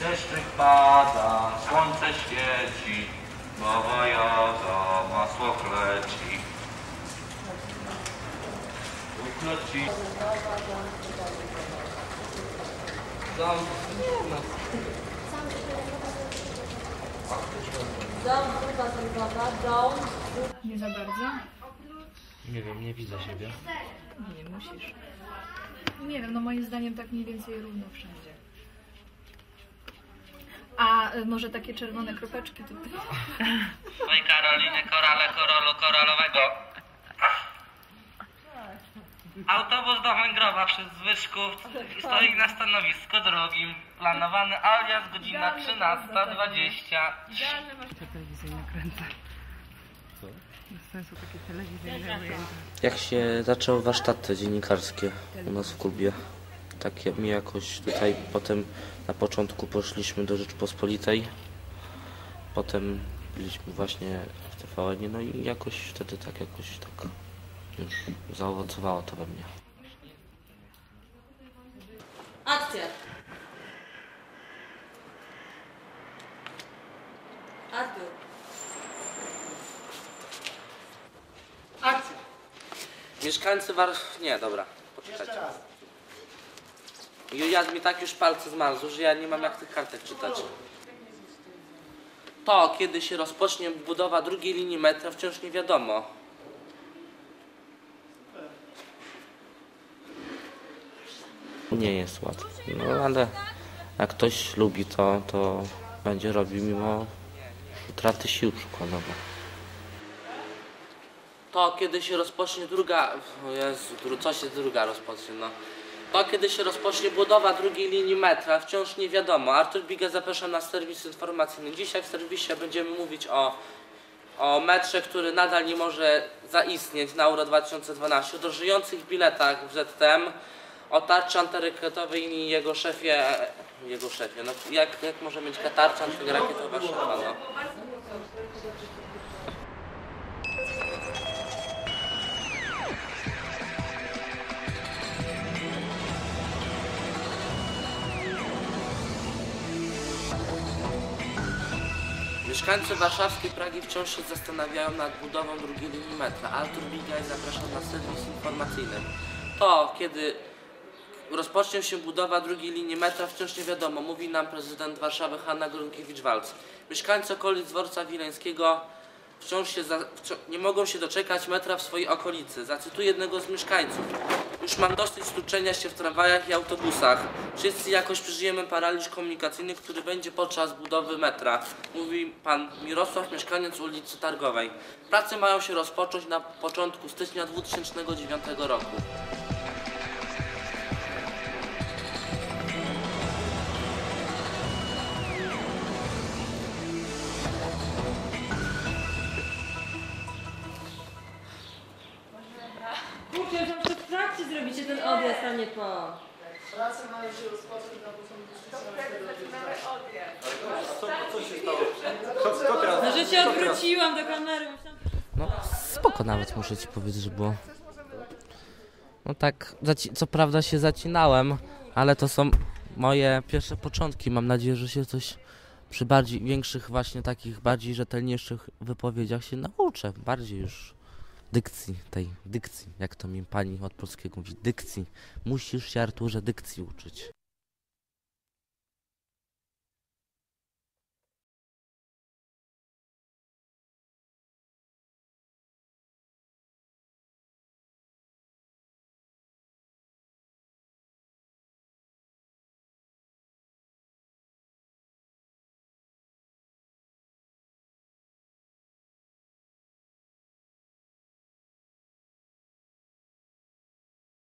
Deszczyk pada, słońce świeci, Nowa jaga, masło kleci. Ukleci. Dom. Dom, grupa sądowa, dom. Nie za bardzo? Nie wiem, nie widzę siebie. Nie musisz. Nie wiem, no moim zdaniem tak mniej więcej równo wszędzie. A y, może takie czerwone kropeczki tutaj? Oj Karolinie, korale, korolu, koralowego. Autobus do Węgrowa przez Zwyszków stoi na stanowisku drugim. Planowany alias godzina 13.20. telewizję nakręcę. Co? Bez sensu takie telewizyjne ujęcia. Jak się zaczęły warsztaty dziennikarskie u nas w klubie, takie mi jakoś tutaj potem na początku poszliśmy do Rzeczpospolitej, potem byliśmy właśnie w TVN, no i jakoś wtedy tak jakoś tak już zaowocowało to we mnie. Akcja. Artur. Akcja! Mieszkańcy War... Nie, dobra, poczekajcie. Ja mi tak już palce zmarzły, że ja nie mam jak tych kartek czytać. To, kiedy się rozpocznie budowa drugiej linii metra, wciąż nie wiadomo. Nie jest łatwo, no ale jak ktoś lubi to, to będzie robił mimo utraty sił przykładowo. To kiedy się rozpocznie druga. O Jezu, co się druga rozpocznie, no. To kiedy się rozpocznie budowa drugiej linii metra, wciąż nie wiadomo. Artur Biga zapraszam na serwis informacyjny. Dzisiaj w serwisie będziemy mówić o, o metrze, który nadal nie może zaistnieć na Euro 2012, o żyjących biletach w ZTM, o tarczy antyrakietowej i jego szefie. Jego szefie. No, jak, jak może mieć tarcza antyrakietowa szefa, no? Mieszkańcy warszawskiej Pragi wciąż się zastanawiają nad budową drugiej linii metra. Artur Bigaj zapraszam na serwis informacyjny. To, kiedy rozpocznie się budowa drugiej linii metra, wciąż nie wiadomo, mówi nam prezydent Warszawy Hanna Grunkiewicz-Walc. Mieszkańcy okolic dworca wileńskiego wciąż się za, nie mogą się doczekać metra w swojej okolicy. Zacytuję jednego z mieszkańców. Już mam dosyć stuczenia się w tramwajach i autobusach. Wszyscy jakoś przeżyjemy paraliż komunikacyjny, który będzie podczas budowy metra. Mówi pan Mirosław, mieszkaniec ulicy Targowej. Prace mają się rozpocząć na początku stycznia 2009 roku. Zrobicie ten odjazd, a nie po. No, że się odwróciłam do kamery. No spoko nawet muszę ci powiedzieć, że było. No tak, co prawda się zacinałem, ale to są moje pierwsze początki. Mam nadzieję, że się coś przy bardziej większych właśnie takich bardziej rzetelniejszych wypowiedziach się nauczę. Bardziej już dykcji tej, dykcji, jak to mi pani od polskiego mówi, dykcji. Musisz się Arturze dykcji uczyć.